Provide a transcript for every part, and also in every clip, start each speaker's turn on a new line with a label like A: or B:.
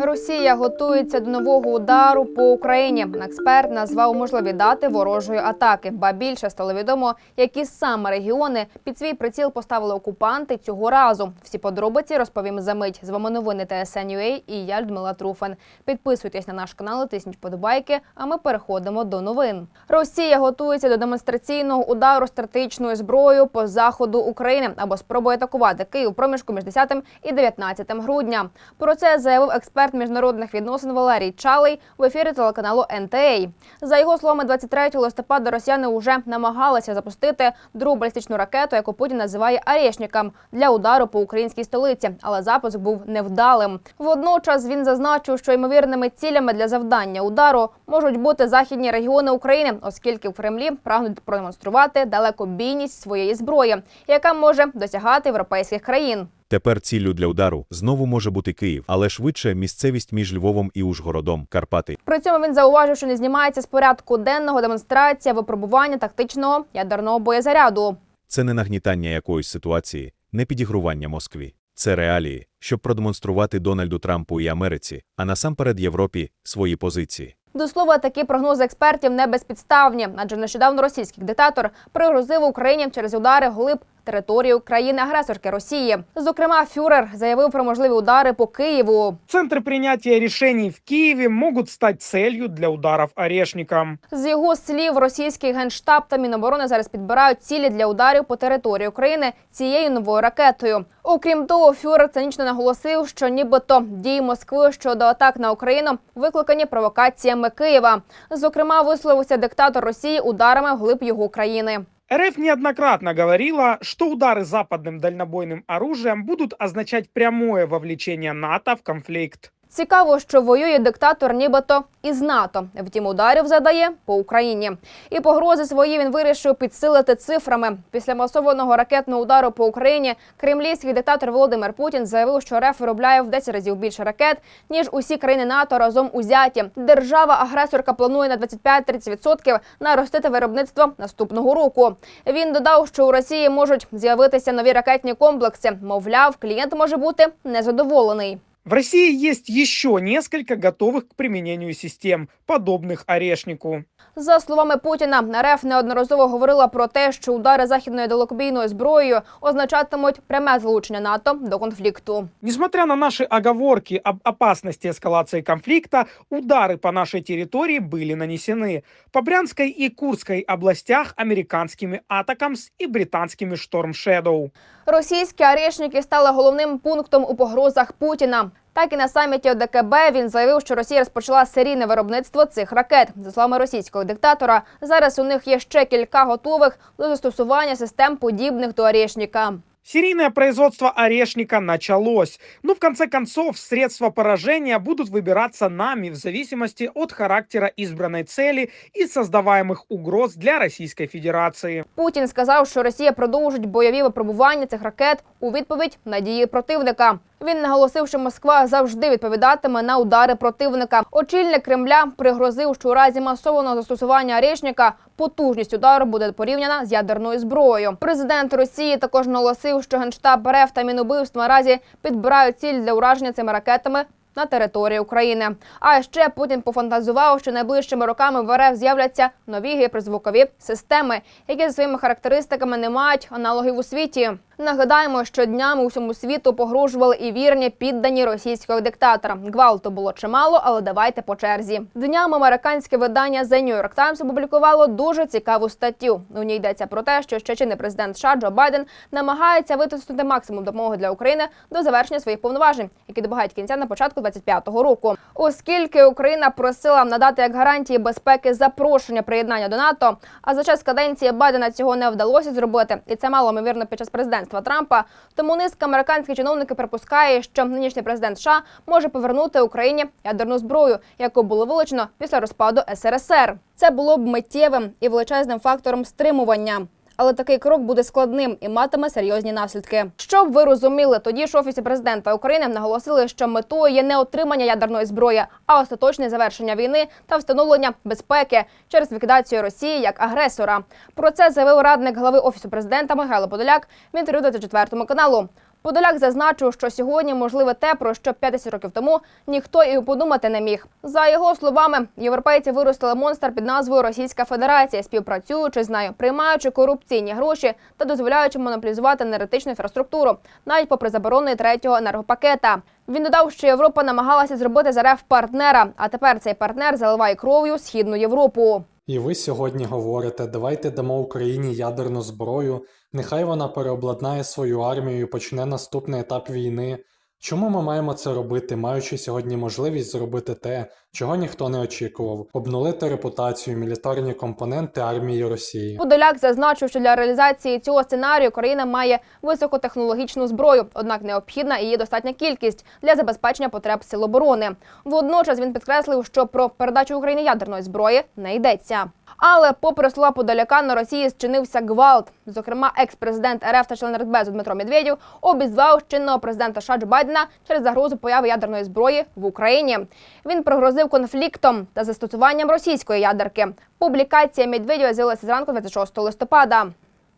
A: Росія готується до нового удару по Україні. Експерт назвав можливі дати ворожої атаки. Ба більше стало відомо, які саме регіони під свій приціл поставили окупанти цього разу. Всі подробиці розповім за мить. З вами новини ТСН.UA і я Людмила Труфан. Підписуйтесь на наш канал, тисніть подобайки. А ми переходимо до новин. Росія готується до демонстраційного удару стратегічною зброєю по заходу України або спробує атакувати Київ проміжку між 10 і 19 грудня. Про це заявив експерт міжнародних відносин Валерій Чалий в ефірі телеканалу НТА. За його словами, 23 листопада росіяни вже намагалися запустити другу балістичну ракету, яку Путін називає «Арєшніком» для удару по українській столиці, але запуск був невдалим. Водночас він зазначив, що ймовірними цілями для завдання удару можуть бути західні регіони України, оскільки в Кремлі прагнуть продемонструвати далекобійність своєї зброї, яка може досягати європейських країн.
B: Тепер ціллю для удару знову може бути Київ, але швидше місцевість між Львовом і Ужгородом, Карпати.
A: При цьому він зауважив, що не знімається з порядку денного демонстрація випробування тактичного ядерного боєзаряду.
B: Це не нагнітання якоїсь ситуації, не підігрування Москві. Це реалії, щоб продемонструвати Дональду Трампу і Америці, а насамперед Європі свої позиції.
A: До слова, такі прогнози експертів не безпідставні, адже нещодавно російський диктатор пригрозив Україні через удари глиб територію країни-агресорки Росії. Зокрема, фюрер заявив про можливі удари по Києву.
C: Центры принятия решений в Киеве могут стать целью для ударов орешником.
A: З його слів, російський генштаб та міноборони зараз підбирають цілі для ударів по території України цією новою ракетою. Окрім того, фюрер цинічно наголосив, що нібито дії Москви щодо атак на Україну викликані провокаціями Києва. Зокрема, висловився диктатор Росії ударами вглиб його країни.
C: РФ неоднократно говорила, что удары западным дальнобойным оружием будут означать прямое вовлечение НАТО в конфликт.
A: Цікаво, що воює диктатор нібито із НАТО. Втім, ударів задає по Україні. І погрози свої він вирішив підсилити цифрами. Після масованого ракетного удару по Україні кремлівський диктатор Володимир Путін заявив, що РФ виробляє в 10 разів більше ракет, ніж усі країни НАТО разом узяті. Держава-агресорка планує на 25-30% наростити виробництво наступного року. Він додав, що у Росії можуть з'явитися нові ракетні комплекси. Мовляв, клієнт може бути незадоволений.
C: В России есть еще несколько готовых к применению систем, подобных орешнику.
A: За словами Путіна, РФ неодноразово говорила про те, що удари західною далекобійною зброєю означатимуть пряме залучення НАТО до конфлікту.
C: Несмотря на наши оговорки об опасности эскалации конфликта, удары по нашей территории были нанесены. По Брянской и Курской областях американскими «Атакамс» и британскими «Шторм Shadow».
A: Російські арешники стали головним пунктом у погрозах Путіна. Так і на саміті ОДКБ він заявив, що Росія розпочала серійне виробництво цих ракет. За словами російського диктатора, зараз у них є ще кілька готових до застосування систем подібних до арешника.
C: Серийное производство орешника началось, но в конце концов средства поражения будут выбираться нами в зависимости от характера избранной цели и создаваемых угроз для Российской Федерации.
A: Путін сказав, що Росія продовжить бойові випробування цих ракет у відповідь на дії противника. Він наголосив, що Москва завжди відповідатиме на удари противника. Очільник Кремля пригрозив, що у разі масованого застосування Орешника потужність удару буде порівняна з ядерною зброєю. Президент Росії також наголосив, що генштаб РФ та Мінубивств наразі підбирають ціль для ураження цими ракетами на території України. А ще Путін пофантазував, що найближчими роками в РФ з'являться нові гіперзвукові системи, які за своїми характеристиками не мають аналогів у світі. Нагадаємо, що днями усьому світу погрожували і вірні піддані російського диктатора. Гвалту було чимало, але давайте по черзі. Днями американське видання The New York Times опублікувало дуже цікаву статтю. У ній йдеться про те, що ще чинний президент США Джо Байден намагається витиснути максимум допомоги для України до завершення своїх повноважень, які добігають кінця на початку 25-го року. Оскільки Україна просила надати як гарантії безпеки запрошення приєднання до НАТО, а за час каденції Байдена цього не вдалося зробити, і це мало ймовірно під час президентства Трампа. Тому низка американських чиновників припускає, що нинішній президент США може повернути Україні ядерну зброю, яку було вилучено після розпаду СРСР. Це було б миттєвим і величезним фактором стримування. Але такий крок буде складним і матиме серйозні наслідки. Щоб ви розуміли, тоді ж офісі президента України наголосили, що метою є не отримання ядерної зброї, а остаточне завершення війни та встановлення безпеки через ліквідацію Росії як агресора. Про це заявив радник глави офісу президента Михайло Подоляк в інтерв'ю 24 каналу. Подоляк зазначив, що сьогодні можливе те, про що 50 років тому ніхто і подумати не міг. За його словами, європейці виростили монстр під назвою Російська Федерація, співпрацюючи з нею, приймаючи корупційні гроші та дозволяючи монополізувати енергетичну інфраструктуру, навіть попри заборони третього енергопакета. Він додав, що Європа намагалася зробити з партнера, а тепер цей партнер заливає кров'ю східну Європу.
D: І ви сьогодні говорите, давайте дамо Україні ядерну зброю, нехай вона переобладнає свою армію і почне наступний етап війни. Чому ми маємо це робити, маючи сьогодні можливість зробити те, чого ніхто не очікував, обнулити репутацію, мілітарні компоненти армії Росії?
A: Подоляк зазначив, що для реалізації цього сценарію країна має високотехнологічну зброю, однак необхідна її достатня кількість для забезпечення потреб сил оборони. Водночас він підкреслив, що про передачу Україні ядерної зброї не йдеться. Але, попри слова Подоляка, на Росії зчинився гвалт. Зокрема, екс-президент РФ та член Радбезу Дмитро Медведєв обізвав чинного президента США Джо Байдена через загрозу появи ядерної зброї в Україні. Він пригрозив конфліктом та застосуванням російської ядерки. Публікація Медведєва з'явилася зранку 26 листопада.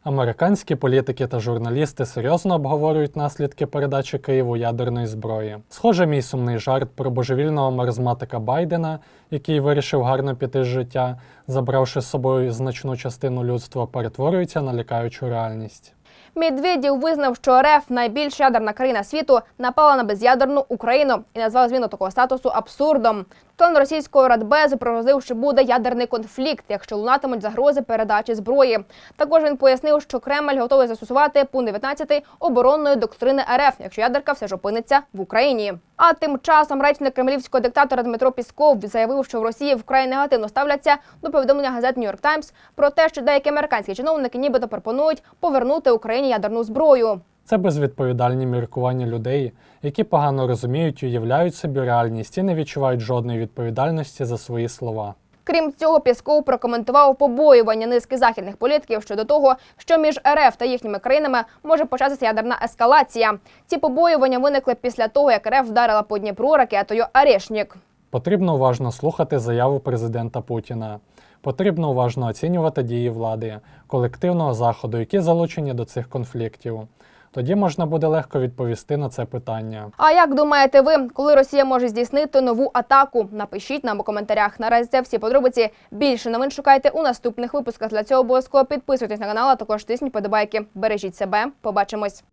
D: Американські політики та журналісти серйозно обговорюють наслідки передачі Києву ядерної зброї. Схоже, мій сумний жарт про божевільного маразматика Байдена, який вирішив гарно піти з життя, забравши з собою значну частину людства, перетворюється на лякаючу реальність.
A: Медведєв визнав, що РФ найбільша ядерна країна світу напала на безядерну Україну і назвав зміну такого статусу абсурдом. Член російського радбезу пригрозив, що буде ядерний конфлікт, якщо лунатимуть загрози передачі зброї. Також він пояснив, що Кремль готовий застосувати пункт 19 оборонної доктрини РФ, якщо ядерка все ж опиниться в Україні. А тим часом речник кремлівського диктатора Дмитро Пісков заявив, що в Росії вкрай негативно ставляться до повідомлення газет Нью-Йорк Таймс про те, що деякі американські чиновники нібито пропонують повернути Україні ядерну зброю.
D: Це безвідповідальні міркування людей, які погано розуміють, уявляють собі реальність і не відчувають жодної відповідальності за свої слова.
A: Крім цього, Пісков прокоментував побоювання низки західних політиків щодо того, що між РФ та їхніми країнами може початися ядерна ескалація. Ці побоювання виникли після того, як РФ вдарила по Дніпру ракетою Арешнік.
D: Потрібно уважно слухати заяву президента Путіна. Потрібно уважно оцінювати дії влади, колективного заходу, які залучені до цих конфліктів. Тоді можна буде легко відповісти на це питання.
A: А як думаєте ви, коли Росія може здійснити нову атаку? Напишіть нам у коментарях. Наразі це всі подробиці. Більше новин шукайте у наступних випусках. Для цього обов'язково підписуйтесь на канал, а також тисніть подобайки. Бережіть себе. Побачимось.